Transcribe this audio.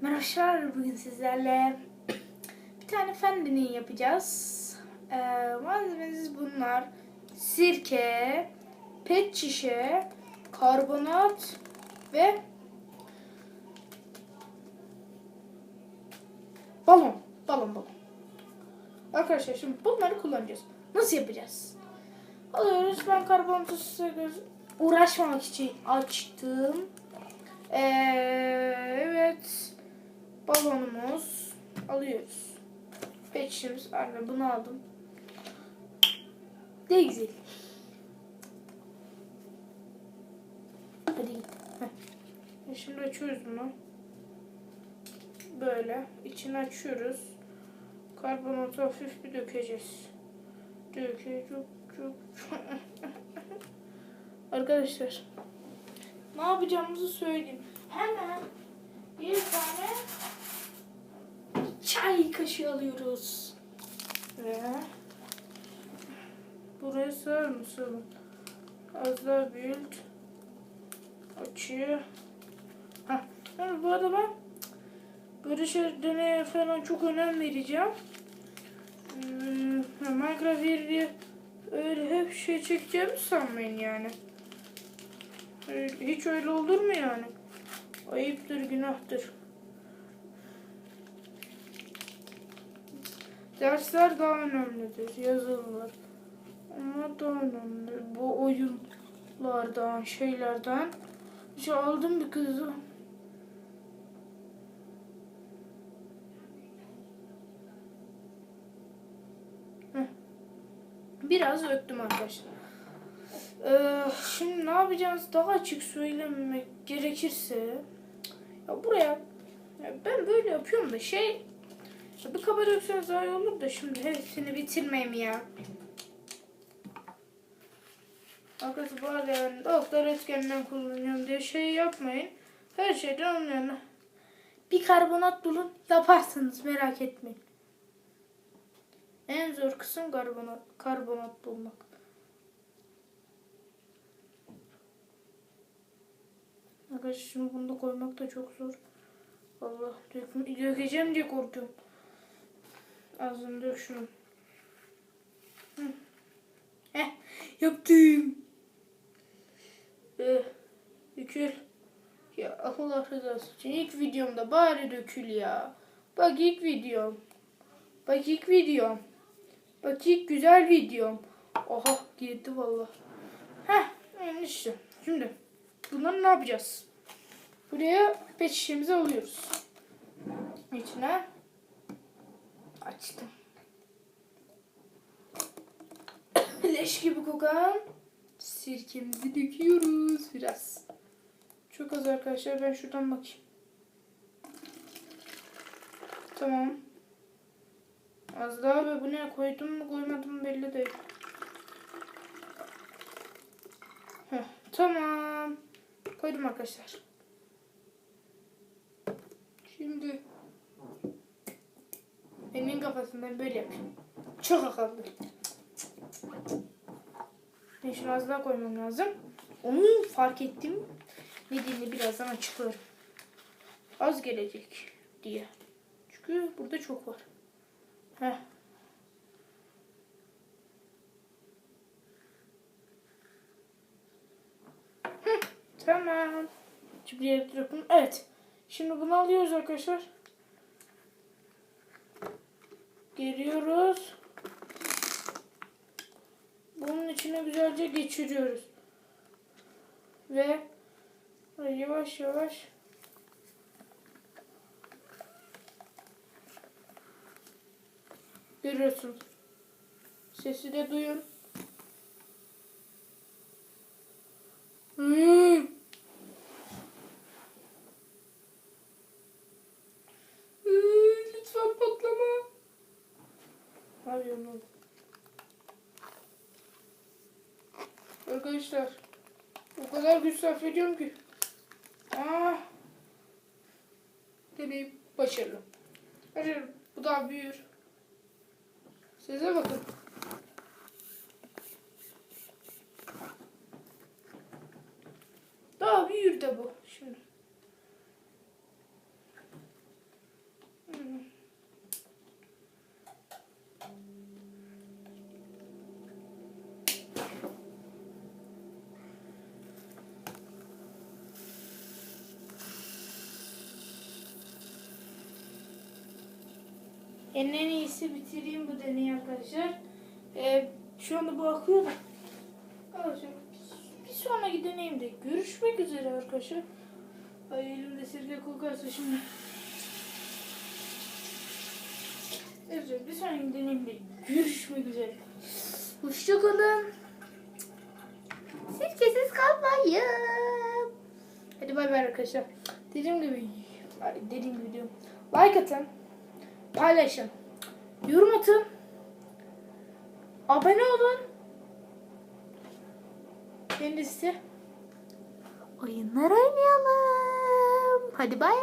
Merhabalar bugün sizlerle bir tane fen deneyi yapacağız. Ee, malzememiz bunlar. Sirke, pet şişe, karbonat ve balon. Balon balon. Arkadaşlar şimdi bunları kullanacağız. Nasıl yapacağız? Alıyoruz. Ben karbonatı size uğraşmamak için açtım. Ee, evet. Balonumuz alıyoruz. Peçimiz. Anne bunu aldım. Ne güzel. Hadi git. E Şimdi açıyoruz bunu. Böyle. içini açıyoruz. Karbonatı hafif bir dökeceğiz. Döke çok çok. Arkadaşlar ne yapacağımızı söyleyeyim. Hemen bir tane çay kaşığı alıyoruz. Ve buraya sığar mı sığmın? Az daha büyült. Açıyor. Heh. Bu arada ben böyle şey deneye falan çok önem vereceğim. Hmm, Minecraft diye öyle hep şey çekeceğimi sanmayın yani. Öyle- Hiç öyle olur mu yani? Ayıptır, günahtır. Dersler daha önemlidir, yazılılar. Onlar daha önemli. Bu oyunlardan, şeylerden. İşte aldım bir kızı. Biraz öptüm arkadaşlar. Ee, şimdi ne yapacağız? Daha açık söylemek gerekirse ya buraya ya ben böyle yapıyorum da şey ya bir kaba dökseniz daha iyi olur da şimdi hepsini bitirmeyeyim ya. Arada yani doktor etkeninden kullanıyorum diye şey yapmayın. Her şeyden anlayın. Bir karbonat bulun yaparsınız merak etmeyin. En zor kısım karbonat, karbonat bulmak. Arkadaşlar şimdi bunu da koymak da çok zor. Allah dök dökeceğim diye korkuyorum. Ağzını dök şunu. Hı. Heh, yaptım. Eh, dökül. Ya Allah rızası için ilk videomda bari dökül ya. Bak ilk videom. Bak ilk videom. Bak ilk güzel videom. Oha girdi valla. Heh yani işte. Şimdi bunları ne yapacağız? Buraya pet şişemizi alıyoruz. İçine açtım. Leş gibi kokan sirkemizi döküyoruz biraz. Çok az arkadaşlar ben şuradan bakayım. Tamam. Az daha ve bu ne koydum mu koymadım mı belli değil. Heh, tamam. Koydum arkadaşlar. Şimdi benim kafasından böyle yapayım. Çok akıllı. Ben şunu az daha koymam lazım. Onu fark ettim. Nedenini birazdan açıklarım. Az gelecek diye. Çünkü burada çok var. Heh. Hı, Tamam. Şimdi. Evet. Şimdi bunu alıyoruz arkadaşlar. Geliyoruz. Bunun içine güzelce geçiriyoruz. Ve yavaş yavaş görüyorsunuz. Sesi de duyun. Oğlum? Arkadaşlar o kadar güç sarf ediyorum ki. Ah. Deneyim başarılı. Başarılı. Bu daha büyür. Size bakın. Daha büyür de bu. Şimdi. En en iyisi bitireyim bu deneyi arkadaşlar. Ee, şu anda bu akıyor da. Arkadaşlar bir sonraki deneyimde görüşmek üzere arkadaşlar. Ay elimde sirke kokarsa şimdi. Evet bir sonraki deneyimde görüşmek üzere. Hoşçakalın. Sirkesiz kalmayın. Hadi bay bay arkadaşlar. Dediğim gibi dediğim gibi diyorum. Like atın. Paylaşın. Yorum atın. Abone olun. Kendisi oyunlar oynayalım. Hadi bay.